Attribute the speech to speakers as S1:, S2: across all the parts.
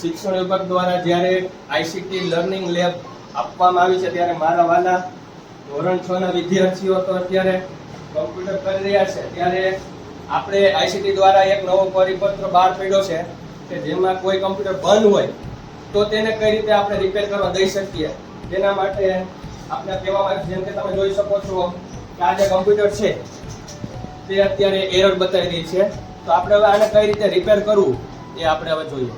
S1: શિક્ષણ વિભાગ દ્વારા જ્યારે આઈસીટી લર્નિંગ લેબ આપવામાં આવી છે, ત્યારે મારા વાલા ધોરણ છ ના વિદ્યાર્થીઓ તો અત્યારે કમ્પ્યુટર કરી રહ્યા છે. ત્યારે આપણે આઈસીટી દ્વારા એક નવો પરિપત્ર બહાર પડ્યો છે કે જેમાં કોઈ કમ્પ્યુટર બંધ હોય, તો તેને કઈ રીતે આપણે રિપેર કરવા દઈ શકીએ? તેના માટે આપણે કહેવામાં જેમ કે તમે જોઈ શકો છો કે આ જે કમ્પ્યુટર છે, તે અત્યારે એરર બતાવી રહી છે. તો આપણે હવે આને કઈ રીતે રિપેર કરવું, એ આપણે હવે જોઈએ.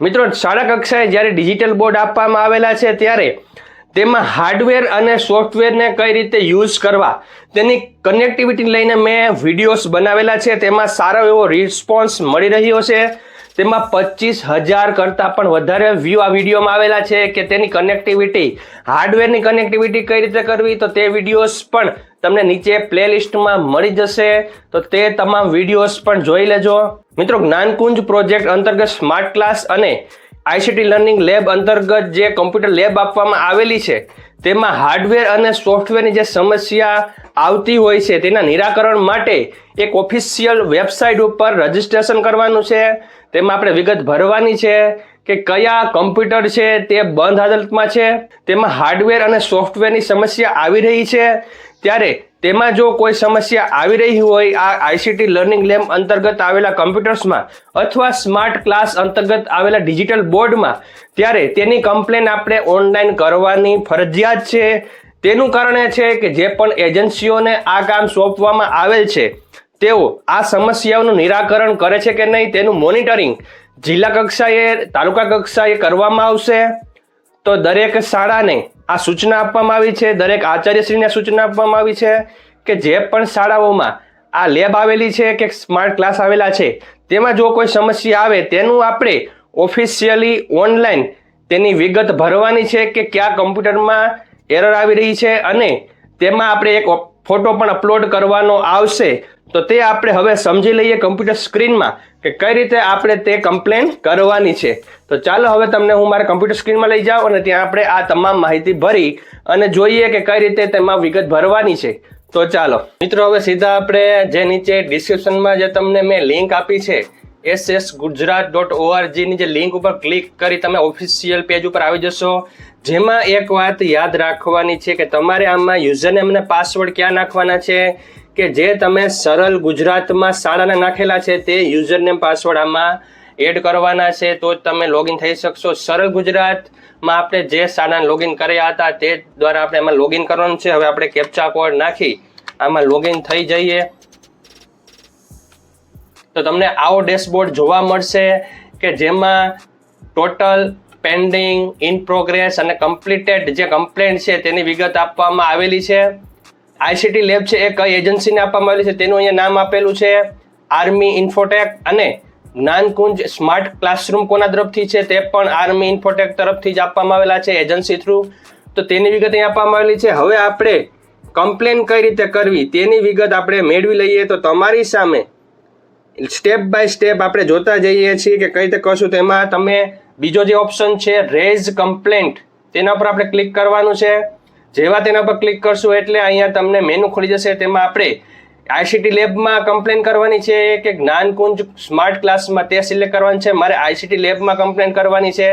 S1: મિત્રો, શાળા કક્ષાએ જ્યારે ડિજિટલ બોર્ડ આપવામાં આવેલા છે, ત્યારે તેમાં હાર્ડવેર અને સોફ્ટવેરને કઈ રીતે યુઝ કરવા, તેની કનેક્ટિવિટી લઈને મેં વિડીયોઝ બનાવેલા છે. તેમાં સારો એવો રિસ્પોન્સ મળી રહ્યો છે. તેમાં પચીસ હજાર કરતાં પણ વધારે વ્યૂ આ વિડીયોમાં આવેલા છે કે તેની કનેક્ટિવિટી હાર્ડવેરની કનેક્ટિવિટી કઈ રીતે કરવી, તો તે વિડીયોઝ પણ તમને નીચે પ્લેલિસ્ટમાં મળી જશે. તો તે તમામ વિડીયોઝ પણ જોઈ લેજો. મિત્રો, જ્ઞાનકુંજ પ્રોજેક્ટ અંતર્ગત સ્માર્ટ ક્લાસ અને આઈસીટી લર્નિંગ લેબ અંતર્ગત જે કમ્પ્યુટર લેબ આપવામાં આવેલી છે, તેમાં હાર્ડવેર અને સોફ્ટવેરની જે સમસ્યા આવતી હોય છે. તેના નિરાકરણ માટે એક ઓફિશિયલ વેબસાઇટ ઉપર રજીસ્ટ્રેશન કરવાનું છે. તેમાં આપણે વિગત ભરવાની છે કે કયા કમ્પ્યુટર છે તે બંધ હાલતમાં છે. તેમાં હાર્ડવેર અને સોફ્ટવેરની સમસ્યા આવી રહી છે. ત્યારે તેમાં જો કોઈ સમસ્યા આવી રહી હોય, આ આઈસીટી લર્નિંગ લેબ અંતર્ગત આવેલા કમ્પ્યુટર્સમાં અથવા સ્માર્ટ ક્લાસ અંતર્ગત આવેલા ડિજિટલ બોર્ડમાં ત્યારે તેની કમ્પ્લેન આપણે ઓનલાઈન કરવાની ફરજિયાત છે. તેનું કારણ એ છે કે જે પણ એજન્સીઓને આ કામ સોંપવામાં આવેલ છે, તેઓ આ સમસ્યાઓનું નિરાકરણ કરે છે કે નહીં તેનું મોનિટરિંગ જિલ્લા કક્ષાએ, તાલુકા કક્ષાએ કરવામાં આવશે. તો દરેક શાળાને આ સૂચના આપવામાં આવી છે, દરેક આચાર્યશ્રીને સૂચના આપવામાં આવી છે કે જે પણ શાળાઓમાં આ લેબ આવેલી છે કે સ્માર્ટ ક્લાસ આવેલા છે, તેમાં જો કોઈ સમસ્યા આવે તેનું આપણે ઓફિશિયલી ઓનલાઈન તેની વિગત ભરવાની છે કે કયા કમ્પ્યુટરમાં એરર આવી રહી છે અને તેમાં આપણે એક ફોટો પણ અપલોડ કરવાનો આવશે. તો તે આપણે હવે સમજી લઈએ કમ્પ્યુટર સ્ક્રીનમાં કે કઈ રીતે આપણે તે કમ્પ્લેન કરવાની છે. તો ચાલો હવે તમને હું મારા કમ્પ્યુટર સ્ક્રીનમાં લઈ જાઉં અને ત્યાં આપણે આ તમામ માહિતી ભરી અને જોઈએ કે કઈ રીતે તેમાં વિગત ભરવાની છે. તો ચાલો. મિત્રો, હવે સીધા આપણે જે નીચે ડિસ્ક્રિપ્શનમાં જે તમને મેં લિંક આપી છે એસ એસ ગુજરાત ડોટ ઓઆરજીની જે લિંક ઉપર ક્લિક કરી તમે ઓફિશિયલ પેજ ઉપર આવી જશો. જેમાં એક વાત યાદ રાખવાની છે કે તમારે આમાં યુઝરનેમ અને પાસવર્ડ ક્યાં નાખવાના છે કે જે તમે સરળ ગુજરાતમાં શાળાના નાખેલા છે તે યુઝરનેમ પાસવર્ડ આમાં એડ કરવાના છે. તો જ તમે લોગિન થઈ શકશો. સરળ ગુજરાતમાં આપણે જે શાળાને લોગિન કર્યા હતા તે દ્વારા આપણે એમાં લોગિન કરવાનું છે. હવે આપણે કેપ્ચા કોડ નાખી, આમાં લોગિન થઈ જઈએ. તો તમને આવો ડેશબોર્ડ જોવા મળશે કે જેમાં ટોટલ પેન્ડિંગ ઇન પ્રોગ્રેસ અને કમ્પ્લીટેડ જે કમ્પ્લેન્ટ છે તેની વિગત આપવામાં આવેલી છે. આઈસીટી લેબ છે એ કઈ એજન્સીને આપવામાં આવેલી છે? તેનું અહીંયા નામ આપેલું છે. આર્મી ઇન્ફોટેક અને જ્ઞાનકુંજ સ્માર્ટ ક્લાસરૂમ કોના તરફથી છે? તે પણ આર્મી ઇન્ફોટેક તરફથી જ આપવામાં આવેલા છે એજન્સી થ્રુ તો તેની વિગત અહીંયા આપવામાં આવેલી છે. હવે આપણે કમ્પ્લેન કઈ રીતે કરવી તેની વિગત આપણે મેળવી લઈએ તો તમારી સામે સ્ટેપ બાય સ્ટેપ આપણે જોતા જઈએ છીએ કે કઈ રીતે કરશું તેમાં તમે બીજો જે ઓપ્શન છે રેઝ કમ્પ્લેન્ટ તેના પર આપણે ક્લિક કરવાનું છે. જેવા તેના પર ક્લિક કરશું એટલે અહીંયા તમને મેનુ ખુલી જશે. તેમાં આપણે આઈસીટી લેબમાં કમ્પ્લેન કરવાની છે કે જ્ઞાનકુંજ સ્માર્ટ ક્લાસમાં તે સિલેક્ટ કરવાની છે. મારે આઈસીટી લેબમાં કમ્પ્લેન કરવાની છે.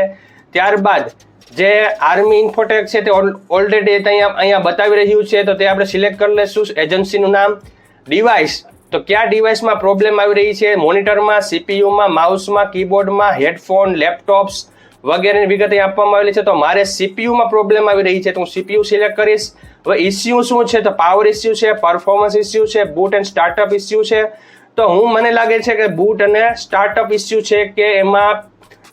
S1: ત્યારબાદ જે આર્મી ઇન્ફોટેક છે તે ઓલરેડી અહીંયા અહીંયા બતાવી રહ્યું છે, તો તે આપણે સિલેક્ટ કરી લઈશું એજન્સીનું નામ. ડિવાઇસ તો કયા ડિવાઇસમાં પ્રોબ્લેમ આવી રહી છે? મોનિટરમાં સીપીયુમાં માઉસમાં કીબોર્ડમાં હેડફોન લેપટોપ્સ વગેરેની વિગત આપવામાં આવેલી છે. તો મારે સીપીયુમાં પ્રોબ્લેમ આવી રહી છે. તો હું સીપીયુ સિલેક્ટ કરીશ. હવે ઇસ્યુ શું છે? તો પાવર ઇસ્યુ છે પરફોર્મન્સ ઇસ્યુ છે બૂટ એન્ડ સ્ટાર્ટઅપ ઇસ્યુ છે. તો હું મને લાગે છે કે બૂટ અને સ્ટાર્ટઅપ ઇસ્યુ છે કે એમાં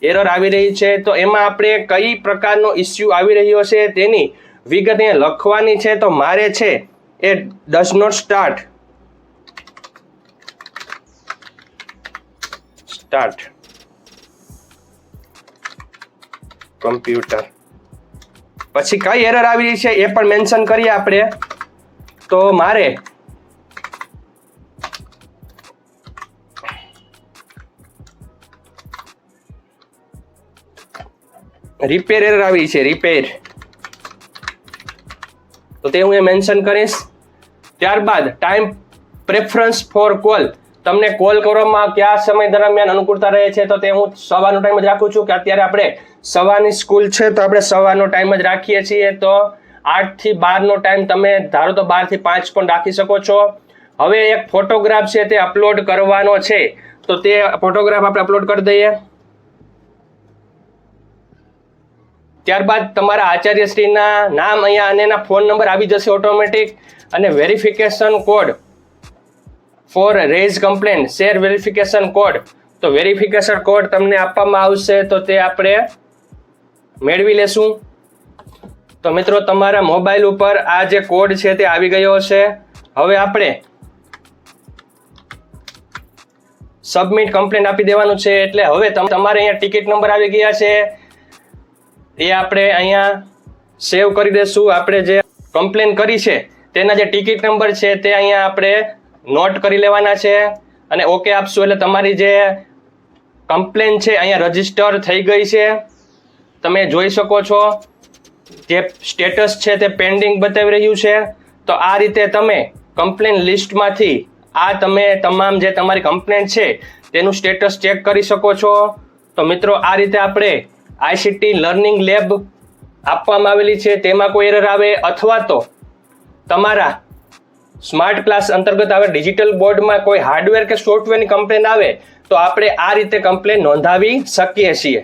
S1: એરર આવી રહી છે? તો એમાં આપણે કઈ પ્રકારનો ઇસ્યુ આવી રહ્યો છે? તેની વિગત અહીંયા લખવાની છે. તો મારે છે એ does not start start computer પછી કઈ એરર આવી રહી છે એ પણ મેન્શન કરીએ આપણે. તો મારે રિપેર એરર આવી છે રિપેર તો તે હું એ મેન્શન કરીશ. ત્યારબાદ ટાઈમ પ્રેફરન્સ ફોર કોલ તમને કોલ કરવામાં કયા સમય દરમિયાન અનુકૂળતા રહે છે તો તે હું સવારનો ટાઈમ જ રાખું છું કે અત્યારે આપણે સવારની સ્કૂલ છે તો આપણે સવારનો ટાઈમ જ રાખીએ છીએ તો આઠથી બારનો ટાઈમ તમે ધારો તો બારથી પાંચ પણ રાખી શકો છો. હવે એક ફોટોગ્રાફ છે તે અપલોડ કરવાનો છે તો તે ફોટોગ્રાફ આપણે અપલોડ કરી દઈએ. ત્યારબાદ તમારા આચાર્યશ્રીના નામ અહીંયા અને એના ફોન નંબર આવી જશે ઓટોમેટિક અને verification code for raise complain, share verification code. તો વેરિફિકેશન કોડ તમને આપવામાં આવશે, તો તે આપણે મેળવી લેશું. તો મિત્રો, તમારા મોબાઈલ ઉપર આ જે કોડ છે તે આવી ગયો છે. હવે આપણે સબમિટ કમ્પ્લેન આપી દેવાનું છે, એટલે હવે તમ- તમારે અહીંયા ટિકિટ નંબર આવી ગયા છે. એ આપણે અહીંયા સેવ કરી દેશું. આપણે જે કમ્પ્લેન કરી છે, તેના જે ટિકિટ નંબર છે, તે અહીંયા આપણે નોટ કરી લેવાના છે. અને ઓકે આપશું એટલે તમારી જે કમ્પ્લેન છે અહીંયા રજિસ્ટર થઈ ગઈ છે. તમે જોઈ શકો છો જે સ્ટેટસ છે તે પેન્ડિંગ બતાવી રહ્યું છે. તો આ રીતે તમે કમ્પ્લેન લિસ્ટમાંથી આ તમે તમામ જે તમારી કમ્પ્લેન છે તેનું સ્ટેટસ ચેક કરી શકો છો. તો મિત્રો આ રીતે આપણે આઈસીટી લર્નિંગ લેબ આપવામાં આવેલી છે. તેમાં કોઈ એરર આવે અથવા તો તમારા સ્માર્ટ ક્લાસ અંતર્ગત આવે ડિજિટલ બોર્ડમાં કોઈ હાર્ડવેર કે સોફ્ટવેરની કમ્પ્લેન આવે, તો આપણે આ રીતે કમ્પ્લેન નોંધાવી શકીએ છીએ.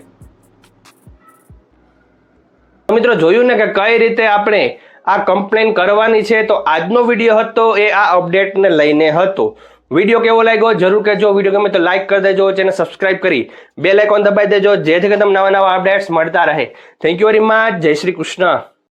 S1: મિત્રો, જોયું ને કે કઈ રીતે આપણે આ કમ્પ્લેન કરવાની છે? તો આજનો વીડિયો હતો એ આ અપડેટને લઈને હતો. વીડિયો કેવો લાગ્યો? જરૂર કહેજો. વીડિયો ગમે તો લાઈક કરી દેજો, ચેનલ સબસ્ક્રાઇબ કરી બે લાઇકોન દબાઈ દેજો, જેથી કરીને તમને નવા નવા અપડેટ્સ મળતા રહે. થેન્ક યુ વેરી મચ જય શ્રી કૃષ્ણ.